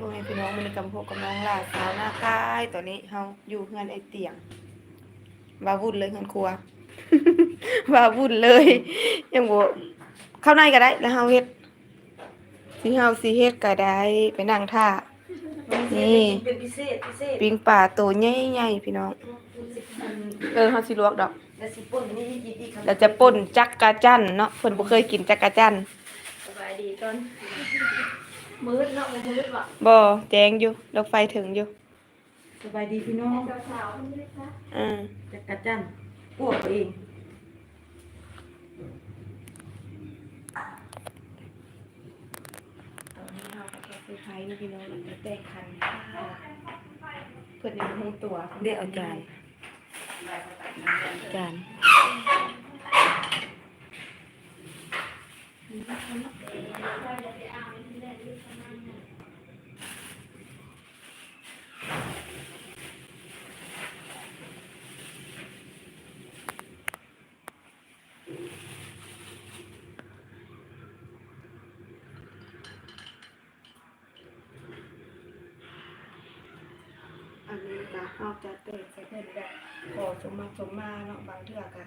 พ่อแม่พี่น้องมันกำพกกำลังลาสาวหน้าคายตอนนี้เฮาอยู่เฮือนไอเตียงว่าวุ่นเลยเฮือนครัวว่าวุ่นเลย ยังบ่เข้าในก็ได้ แล้วเฮาเฮ็ดสิเฮาสิเฮ็ดก็ได้ไปนั่งท่านี่เป็นพิเศษปิงปลาตัวใหญ่ๆพี่น้อง เออเฮาสิลวกดอกแล้วจะป่นจักกะจั่นเนาะเพิ่นบ่เคยกินจักกะจั่นสบายดีก่อน มืดเนาะมันมืดว่ะบ่แจ้งอยู่ดอกไฟถึงอยู่สบายดีพี่น้องสาวๆคนนี้ค่ะอืมจักรจันทร์อ้วกเองตอนนี้เราก็แค่ซื้อไข่นี่พี่น้องมันจะแต่งคันค่ะเพื่อนยังคงตัวเรียกเอาใจจาน อันนี้ก็เอาจะเตะใส่เพิ่นแบบขอสมมาสมมาเนาะบางเทื่อก็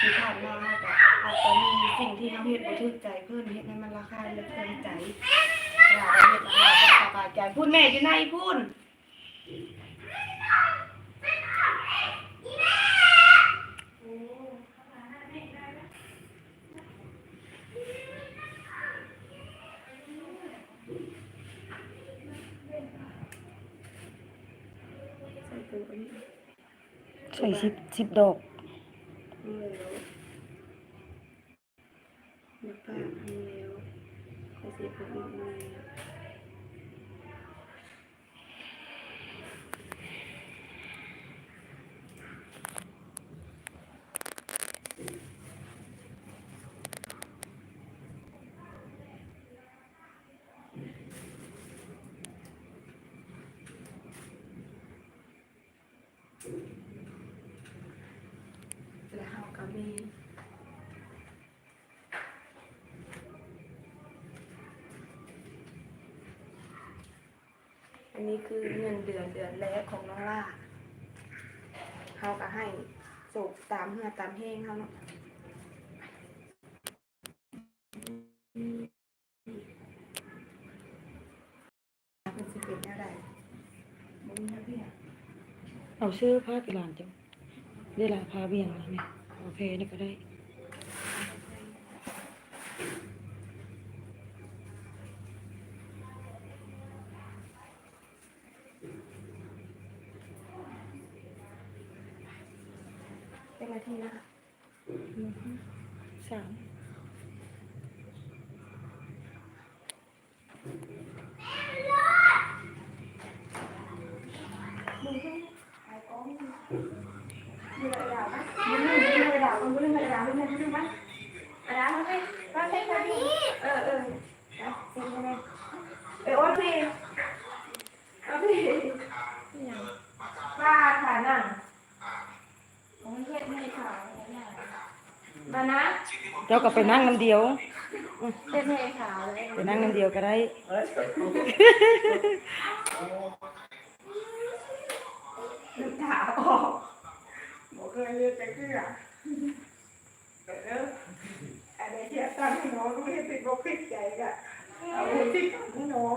ที่ผ่านมาก็อาจจะมีสิ่งที่ทำเฮ็ดบ่ถูกใจเพื่อนเฮ็ดให้มันราคาเลือกเกินใจว่าเราเฮ็ดราคาจะสบายใจพูดแม่อยู่ไหนพูด ใส่ตัวนี้ใส่สิบสิบดอกเอาแล้วมาปากให้แล้วใส่สีผมอีกหน่อยแล้ว มีอันนี้คือเงินเดือนเดือนแรกของน้องล่าเขาก็ให้สูบตามเหือตามแห้งเขาเนาะเป็นสิบเอ็ดอะไรบ่มีนะพี่อะเอาซื้อผ้ากีฬานจ้ะได้ลาผ้าเบี่ยงแล้วนี่โอเคนี่ก็ได้เป็นนาทีนะคะสามมีระดาษปะ มีระดาษมันมีระดาษมันมีระดาษมันมีปะระดาษมันมีปะเซ็นมาดิเออเออเซ็นมาเลยเออโอ้พี่เอาพี่ป้าค่ะนั่งผมเฮ็ดให้ค่ะมานะเจ้าก็ไปนั่งน้ำเดียวเฮ็ดให้ค่ะเลยไปนั่งน้ำเดียวก็ได้นึกถาออกบอกเคยเรียนแต่เกลือ เอออันนี้เทียบตั้งให้น้องก็ไม่ได้ติดบอกติดใจกะเอาที่ให้น้อง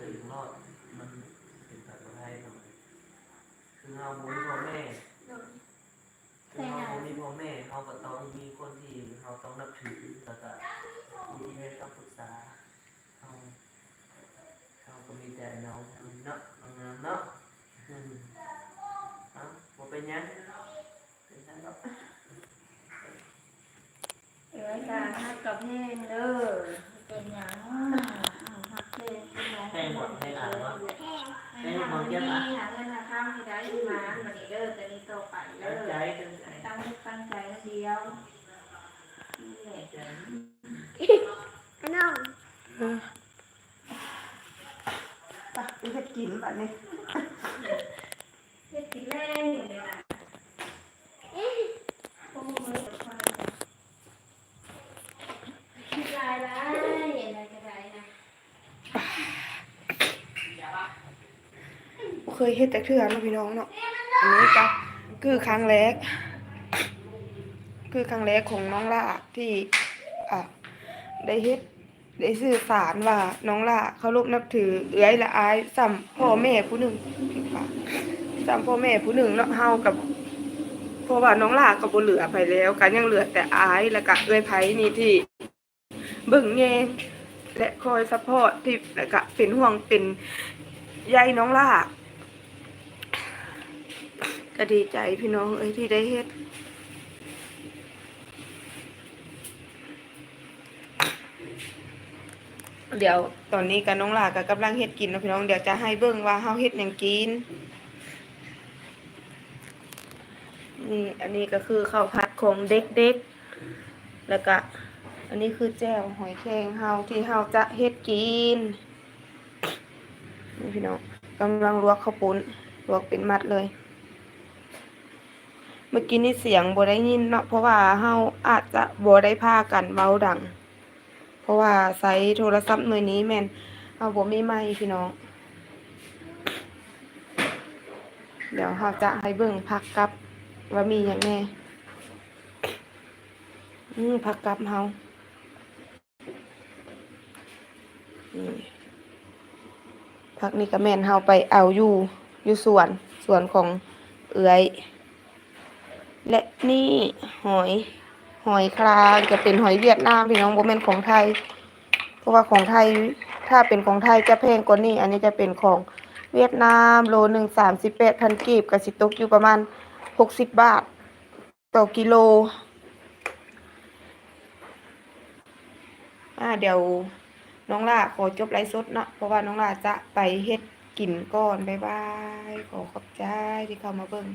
ตัวเองรอดมันเป็นแบบบ่ได้หน่อยคือเฮาบ่มีพ่อแม่คือเฮาบ่มีพ่อแม่เฮาก็ต้องมีคนที่เฮาต้องนับถือแล้วก็มีให้คำปรึกษาเฮาเฮาก็มีแต่น้องเนาะงามเนาะอืมเอ้าบ่เป็นยังเป็นยังเนาะเอ้ยการฮักกับแห้งเด้อ เป็นหยังหักเพลงเป็นหยัง ให้หมดให้อ่านว่า ให้หาเงินหา เงินหาข้าวที่ได้ที่มาบันนี้เด้อแต่นี้โตไปเด้ตั้งอใจตั้งใจตั้งมุกตั้งใจนะเดียวนี่แหละใจไปไปเฮ็ดกินบัดนี้ เฮ็ดกินแรงอยู่เลยนะโอ้มือคนคิดลายละอะไรก็ได้นะ บ่ เคยเฮ็ดแต่เทื่อเนาะพี่น้องเนาะอันนี้ก็คือครั้งแรก คือครั้งแรกของน้องล่าที่อะได้เฮ็ดได้สื่อสารว่าน้องล่าเคารพนับถือเอื้อยละอายซ้ำพ่อแม่ผู้หนึ่งค่ะซ้ำพ่อแม่ผู้หนึ่งเนาะเฮากับเพราะว่าน้องล่าก็บ่เหลือไปแล้วก็ยังเหลือแต่อายแล้วก็เอื้อยไผนี่ที่เบิ่งแยงและคอยซัพพอร์ตที่แล้วก็เป็นห่วงเป็นใยน้องล่า ก็ดีใจพี่น้องเอ้ยที่ได้เฮ็ดเดี๋ยวตอนนี้กับน้องหลากับกำลังเฮ็ดกินนะพี่น้องเดี๋ยวจะให้เบิ่งว่าเฮาเฮ็ดหยังกินนี่อันนี้ก็คือข้าวผัดของเด็กๆ แล้วก็อันนี้คือแจ่วหอยแครงเฮาที่เฮาจะเฮ็ดกินนี่พี่น้องกำลังลวกข้าวปุ้นลวกเป็นมัดเลย เมื่อกี้นี่เสียงบ่ได้ยินเนาะเพราะว่าเฮาอาจจะบ่ได้พากันเว้าดัง เพราะว่าใช้โทรศัพท์หน่วยนี้แม่นเอาบ่มีไมค์พี่น้อง เดี๋ยวเราจะให้เบิ่งพักกับ ว่ามีอย่างแน่อืมพักกับเฮานี่พักนี้ก็แม่นเฮาไปเอาอยู่อยู่สวนสวนของเอื้อย และนี่หอยหอยคลางจะเป็นหอยเวียดนามพี่น้องโบ่แมนของไทย เพราะว่าของไทยถ้าเป็นของไทยจะแพงกว่านี้ อันนี้จะเป็นของเวียดนามโลหนึ่งสามสิบแปดพันกีบกับสิตกอยู่ประมาณหกสิบบาท ต่อกิโล อ่าเดี๋ยวน้องล่าขอจบไลฟ์สดเนาะเพราะว่าน้องล่าจะไปเฮ็ดกินก่อนบ๊ายบาย ขอขอบใจที่เข้ามาเบิ่ง